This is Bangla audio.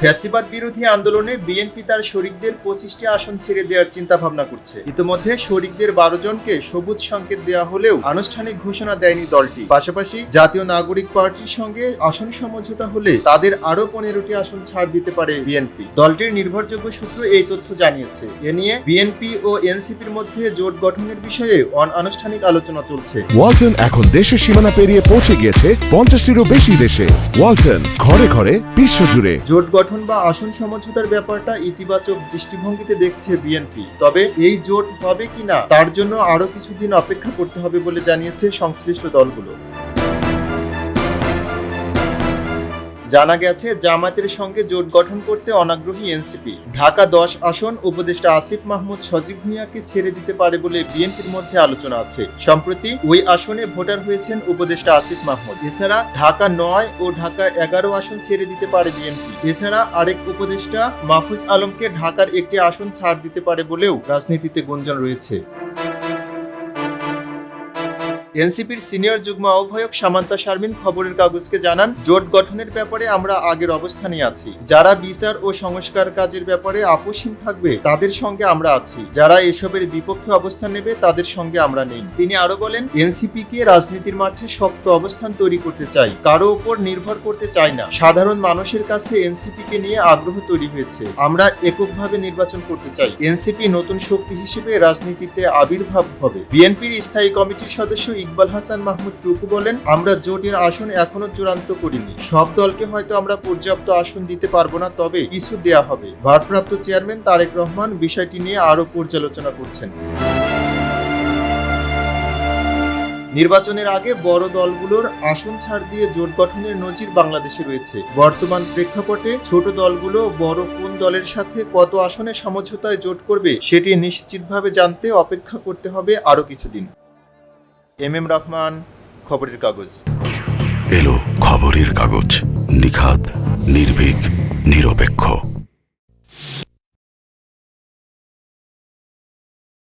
ফ্যাসিবাদ বিরোধী আন্দোলনে বিএনপি তার শরিকদের পঁচিশটি আসন ছেড়ে দেওয়ার চিন্তা ভাবনা করছে। ইতিমধ্যে শরিকদের বারো জনকে সবুজ সংকেত দেওয়া হলেও আনুষ্ঠানিক ঘোষণা দেয়নি দলটি। পাশাপাশি জাতীয় নাগরিক পার্টির সঙ্গে আসন সমঝোতা হলে তাদের আরও পনেরোটি আসন ছাড় দিতে পারে বিএনপি। দলটির নির্ভরযোগ্য সূত্র এই তথ্য জানিয়েছে। এ নিয়ে বিএনপি ও এনসিপির মধ্যে জোট গঠনের বিষয়ে অনানুষ্ঠানিক আলোচনা চলছে। ওয়ালটন এখন দেশের সীমানা পেরিয়ে পৌঁছে গিয়েছে পঞ্চাশটিরও বেশি দেশে। ওয়ালটন ঘরে ঘরে বিশ্বজুড়ে জোট গঠন বা আসন সমঝোতার ব্যাপারটা ইতিবাচক দৃষ্টিভঙ্গিতে দেখছে বিএনপি। তবে এই জোট হবে কিনা, তার জন্য আরও কিছুদিন অপেক্ষা করতে হবে বলে জানিয়েছে সংশ্লিষ্ট দলগুলো। জানা গেছে, জামায়াতের সঙ্গে জোট গঠন করতে অনাগ্রহী এনসিপি। ঢাকা দশ আসন উপদেষ্টা আসিফ মাহমুদ সজীব ভুঁইয়াকে ছেড়ে দিতে পারে বলে বিএনপির মধ্যে আলোচনা আছে। সম্প্রতি ওই আসনে ভোটার হয়েছেন উপদেষ্টা আসিফ মাহমুদ। এছাড়া ঢাকা নয় ও ঢাকা এগারো আসন ছেড়ে দিতে পারে বিএনপি। এছাড়া আরেক উপদেষ্টা মাহফুজ আলমকে ঢাকার একটি আসন ছাড় দিতে পারে বলেও রাজনীতিতে গুঞ্জন রয়েছে। এনসিপির সিনিয়র যুগ্ম আহ্বায়ক সামান্তা শারমিন খবরের কাগজকে জানান, জোট গঠনের ব্যাপারে আমরা আগের অবস্থানে আছি। যারা বিচার ও সংস্কার কাজের ব্যাপারে আপোষহীন থাকবে, তাদের সঙ্গে আমরা আছি। যারা এসবের বিপক্ষে অবস্থান নেবে, তাদের সঙ্গে আমরা নেই। তিনি আরও বলেন এনসিপি কে রাজনীতির মাঠে শক্ত অবস্থান তৈরি করতে চাই। কারও উপর নির্ভর করতে চাই না। সাধারণ মানুষের কাছে এনসিপি কে নিয়ে আগ্রহ তৈরি হয়েছে। আমরা এককভাবে নির্বাচন করতে চাই। এনসিপি নতুন শক্তি হিসেবে রাজনীতিতে আবির্ভাব হবে। বিএনপির স্থায়ী কমিটির সদস্য ইকবাল হাসান মাহমুদ টুকু বলেন, আমরা জোটের আসন এখনও চূড়ান্ত করিনি। সব দলকে হয়তো আমরা পর্যাপ্ত আসন দিতে পারব না, তবে কিছু দেয়া হবে। ভারপ্রাপ্ত চেয়ারম্যান তারেক রহমান বিষয়টি নিয়ে আরও পর্যালোচনা করছেন। নির্বাচনের আগে বড় দলগুলোর আসন ছাড় দিয়ে জোট গঠনের নজির বাংলাদেশে রয়েছে। বর্তমান প্রেক্ষাপটে ছোট দলগুলো বড় কোন দলের সাথে কত আসনে সমঝোতায় জোট করবে, সেটি নিশ্চিতভাবে জানতে অপেক্ষা করতে হবে আরও কিছুদিন। এম এম রহমান খবরের কাগজ। এলো খবরের কাগজ নিখাত নির্ভীক নিরপেক্ষ।